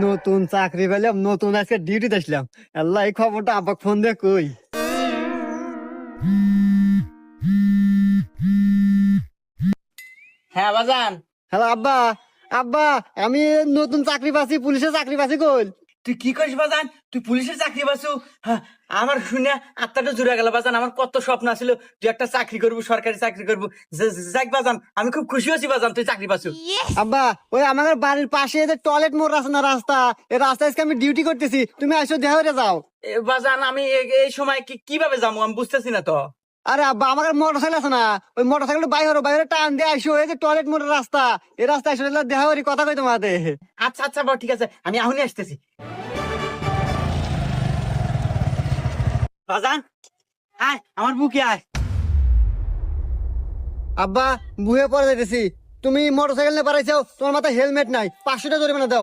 নতুন চাকরি পেলাম নতুন আজকে ডিউটিতে আসলাম। আল্লাহ এই খবরটা আব্বা ফোন দিয়ে কই। হ্যাঁ বাজান। হ্যালো আব্বা। আব্বা আমি নতুন চাকরি পাচ্ছি পুলিশে চাকরি পাচ্ছি কই? তুই কি করিস বাজান? তুই পুলিশের চাকরি পাসু হ্যাঁ, আমার শুনে আত্মাটা জুড়ে গেল বাজান আমার কত স্বপ্ন ছিল তুই একটা চাকরি করব সরকারি চাকরি করব। যাক বাজান আমি খুব খুশি হয়েছি বাজান তুই চাকরি পাসু আব্বা ওই আমাদের বাড়ির পাশে যে টয়লেট মোড় আছে না রাস্তা এই রাস্তায় আজকে আমি ডিউটি করতেছি তুমি আসো দেহ যাও। বাজান আমি এই সময় কি কীভাবে যাব? আমি বুঝতেছি না তো। আরে আব্বা আমার মোটর সাইকেল আছে না। ওই মোটর সাইকেল বাইরে বাইরে টান দিয়ে আসো এই যে টয়লেট মোড়ের রাস্তা এই রাস্তা আসো দেহ কথা কই তোমাদের? আচ্ছা আচ্ছা বাবা ঠিক আছে আমি এখনই আসতেছি। বাজান আয় আমার বুকে আয়। আব্বা বুয়ে পড়ে যাইতেছি। তুমি মোটর সাইকেল নিয়ে পারাইছো তোমার মাথায় হেলমেট নাই পাঁচশো টাকা জরিমানা দাও।